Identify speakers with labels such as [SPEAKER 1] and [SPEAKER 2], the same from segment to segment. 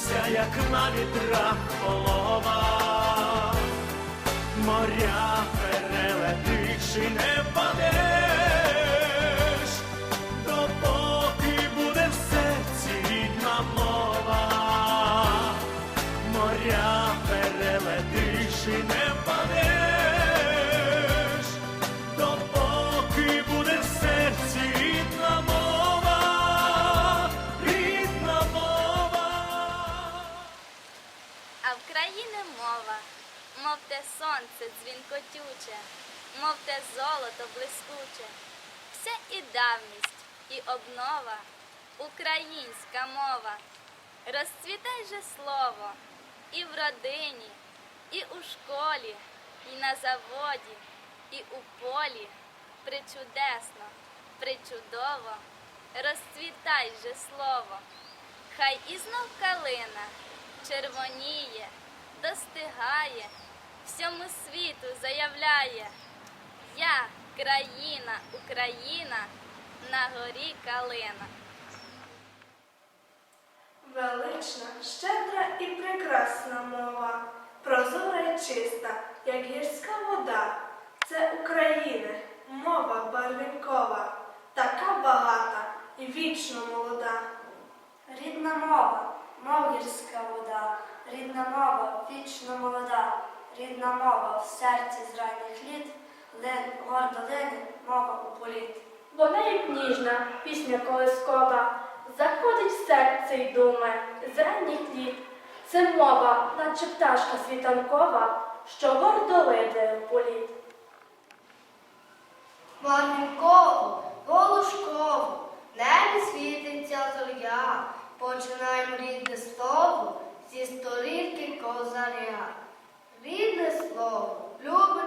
[SPEAKER 1] загубишся, як на вітрах полова, моря перелетиш і не впадеш,
[SPEAKER 2] А в країни мова, мов те сонце дзвінкотюче, мов те золото блискуче, вся і давність, і обнова, українська мова. Розцвітай же слово і в родині, і у школі, і на заводі, і у полі. Причудесно, причудово, розцвітай же слово. Хай і знов калина червоніє, достигає, всьому світу заявляє. Я, країна, Україна, на горі калина.
[SPEAKER 3] Велична, щедра і прекрасна мова, прозора і чиста, як гірська вода. Це України, мова барвінкова, така багата і вічно молода.
[SPEAKER 4] Рідна мова, мов гірська вода, рідна мова, вічно молода, рідна мова в серці з ранніх літ, лин, гордо лине, мова у політ.
[SPEAKER 5] Вона як ніжна, пісня колискова, заходить в серце й думе з ранніх літ. Це мова, наче пташка світанкова, що гордо лидає в політ.
[SPEAKER 6] Марненькову, волошкову, небі світиться починаємо рідне слово зі сторінки козаря. Рідне слово любить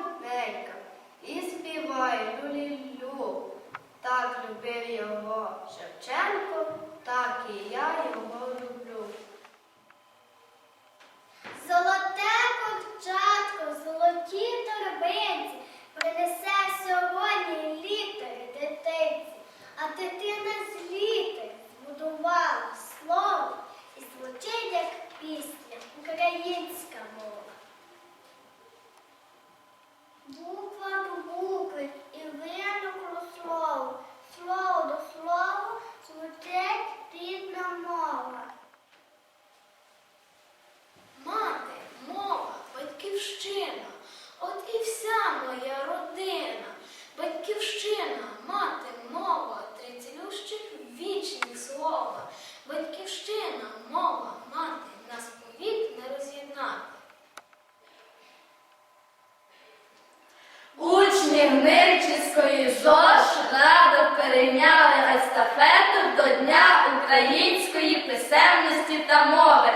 [SPEAKER 5] перейняли естафету до Дня української писемності та мови.